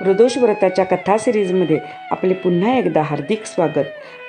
प्रदोष व्रताच्या कथा सिरीजमध्ये आपले पुन्हा एकदा हार्दिक स्वागत.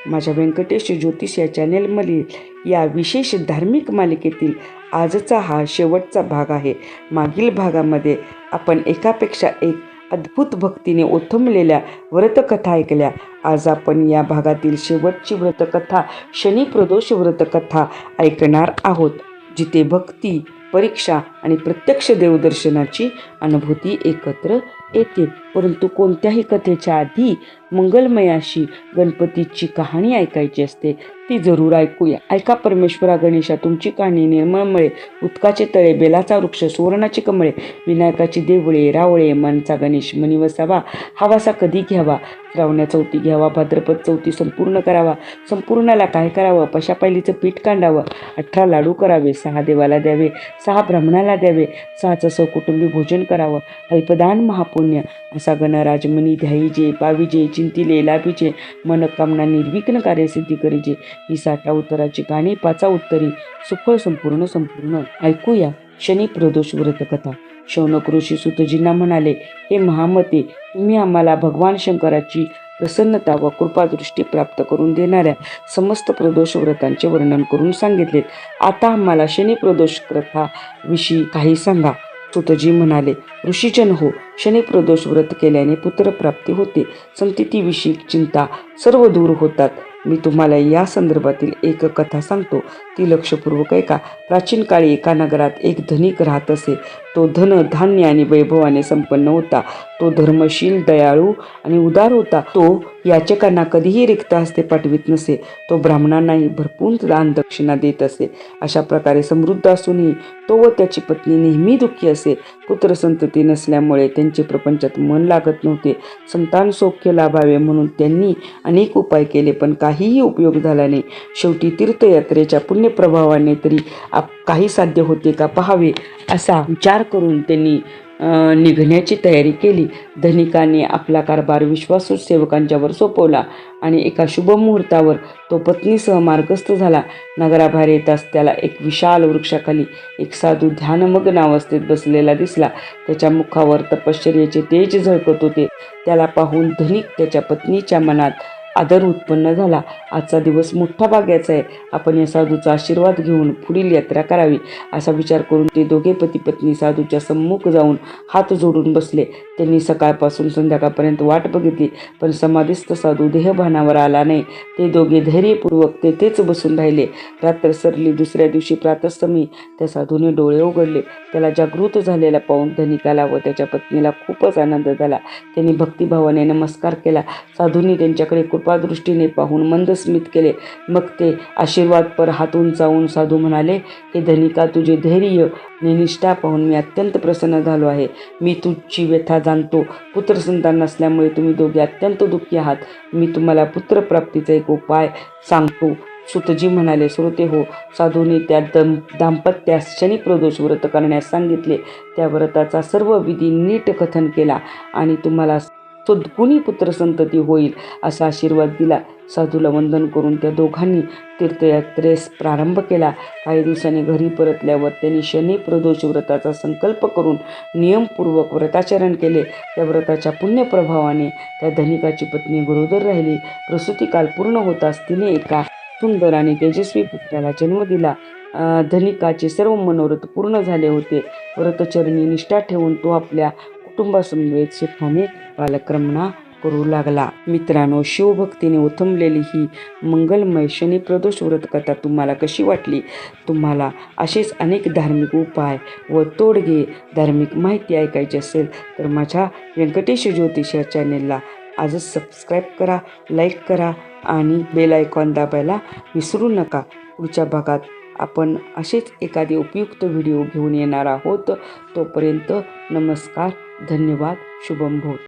माझ्या व्यंकटेश ज्योतिष या चॅनेलमधील या विशेष धार्मिक मालिकेतील आजचा हा शेवटचा भाग आहे. मागील भागामध्ये आपण एकापेक्षा एक अद्भुत भक्तीने ओथंबलेल्या व्रतकथा ऐकल्या. आज आपण या भागातील शेवटची व्रतकथा शनी प्रदोष व्रतकथा ऐकणार आहोत जिथे भक्ती परीक्षा आणि प्रत्यक्ष देवदर्शनाची अनुभूती एकत्र येते. परंतु कोणत्याही कथेच्या आधी मंगलमयाशी गणपतीची कहाणी ऐकायची असते ती जरूर ऐकूया. ऐका परमेश्वरा गणेशा तुमची कहाणी निर्मळमळे उदकाचे तळे बेलाचा वृक्ष सुवर्णाची कमळे विनायकाची देवळे रावळे मनचा गणेश मणिवसावा हवासा कधी घ्यावा श्रावण्या चौथी घ्यावा भाद्रपद चौथी संपूर्ण करावा संपूर्णाला काय करावं पशापायलीचं पीठ कांडावं अठरा लाडू करावे सहा देवाला द्यावे सहा ब्राह्मणाला द्यावे सहाचं सहकुटुंबी भोजन करावं अल्पदान महापुण्य असा गणराजमणी ध्याईजे पाविजे चिंतिले लाभिजे मनकामना निर्विघ्न कार्यसिद्धी करीजे ही साठा उत्तराची गाणी पाचा उत्तरी सुफळ संपूर्ण संपूर्ण. ऐकूया शनी प्रदोष व्रतकथा. शौनक ऋषी सुतजींना म्हणाले हे महामते तुम्ही आम्हाला भगवान शंकराची प्रसन्नता व कृपादृष्टी प्राप्त करून देणाऱ्या समस्त प्रदोष व्रतांचे वर्णन करून सांगितले आता आम्हाला शनी प्रदोष कथा विषयी काही सांगा. सुतजी म्हणाले ऋषीजन हो शनी प्रदोष व्रत केल्याने पुत्रप्राप्ती होते. संततीविषयी चिंता सर्व दूर होतात. मी तुम्हाला या संदर्भातील एक कथा सांगतो. ती लक्षपूर्वक ऐका. प्राचीन काळी एका नगरात एक धनिक राहत असे. तो धन धान्य आणि वैभवाने संपन्न होता. तो धर्मशील दयाळू आणि उदार होता. तो याचकांना कधीही रिक्त हस्ते पाठवित नसे. तो ब्राह्मणांनाही भरपूर दान दक्षिणा देत असे. अशा प्रकारे समृद्ध असूनही तो व त्याची पत्नी नेहमी दुःखी असे. पुत्रसंतती नसल्यामुळे त्यांचे प्रपंचात मन लागत नव्हते. संतान सौख्य लाभावे म्हणून त्यांनी अनेक उपाय केले पण काहीही उपयोग झाला नाही. शेवटी तीर्थयात्रेच्या प्रभावाने तरी आप काही साध्य होते का पहावे असा विचार करून त्यांनी निघण्याची तयारी केली. धनिकाने आपला कारभार विश्वासू सेवकांच्यावर सोपवला आणि एका शुभ मुहूर्तावर तो पत्नीसह मार्गस्थ झाला. नगराबाहेर येताच त्याला एक विशाल वृक्षाखाली एक साधू ध्यानमग्न अवस्थेत बसलेला दिसला. त्याच्या मुखावर तपश्चर्याचे तेज झळकत होते. त्याला पाहून धनिक त्याच्या पत्नीच्या मनात आदर उत्पन्न झाला. आजचा दिवस मोठा भाग्याचा आहे. आपण या साधूचा आशीर्वाद घेऊन पुढील यात्रा करावी असा विचार करून ते दोघे पती पत्नी साधूच्या सम्मुख जाऊन हात जोडून बसले. त्यांनी सकाळपासून संध्याकाळपर्यंत वाट बघितली पण समाधीस्थ साधू देहभानावर आला नाही. ते दोघे धैर्यपूर्वक तेथेच बसून राहिले. रात्र सरली दुसऱ्या दिवशी प्रातस्तमी त्या साधूने डोळे उघडले. त्याला जागृत झालेला पाहून धनिकाला व त्याच्या पत्नीला खूपच आनंद झाला. त्यांनी भक्तिभावाने नमस्कार केला. साधूंनी त्यांच्याकडे कृपादृष्टीने पाहून मंद स्मित केले. मग ते आशीर्वादपर हात उंचावून साधू म्हणाले हे धनिका तुझे धैर्य आणि निष्ठा पाहून मी अत्यंत प्रसन्न झालो आहे. मी तुझी व्यथा जाणतो. पुत्रसंतान नसल्यामुळे तुम्ही दोघे अत्यंत दुःखी आहात. मी तुम्हाला पुत्रप्राप्तीचा एक उपाय सांगतो. सुतजी म्हणाले श्रोते हो साधूने त्या दम दाम्पत्यास शनी प्रदोष व्रत करण्यास सांगितले. त्या व्रताचा सर्व विधी नीट कथन केला आणि तुम्हाला सद्गुणी पुत्रसंतती होईल असा आशीर्वाद दिला. साधूला वंदन करून त्या दोघांनी तीर्थयात्रेस प्रारंभ केला. काही दिवसांनी घरी परतल्यावर त्यांनी शनी प्रदोष व्रताचा संकल्प करून नियमपूर्वक व्रताचरण केले. त्या व्रताच्या पुण्यप्रभावाने त्या धनिकाची पत्नी गरोदर राहिली. प्रसूतिकाल पूर्ण होताच तिने एका सुंदर आणि तेजस्वी पुत्राला जन्म दिला. धनिकाचे सर्व मनोरथ पूर्ण झाले होते. व्रतचरणी निष्ठा ठेवून तो आपल्या कुटुंबासमवेत सुखाने बालक्रमणा करू लागला. मित्रांनो शिवभक्तीने उथंबलेली ही मंगलमय शनी प्रदोष व्रतकथा तुम्हाला कशी वाटली? तुम्हाला असेच अनेक धार्मिक उपाय व तोडगे धार्मिक माहिती ऐकायची असेल तर माझ्या व्यंकटेश ज्योतिष या चॅनेलला आजच सबस्क्राईब करा लाईक करा आणि बेल आयकॉन दाबायला विसरू नका. पुढच्या भागात आपण असेच एखादे उपयुक्त व्हिडिओ घेऊन येणार आहोत. तोपर्यंत नमस्कार. धन्यवाद शुभम भोत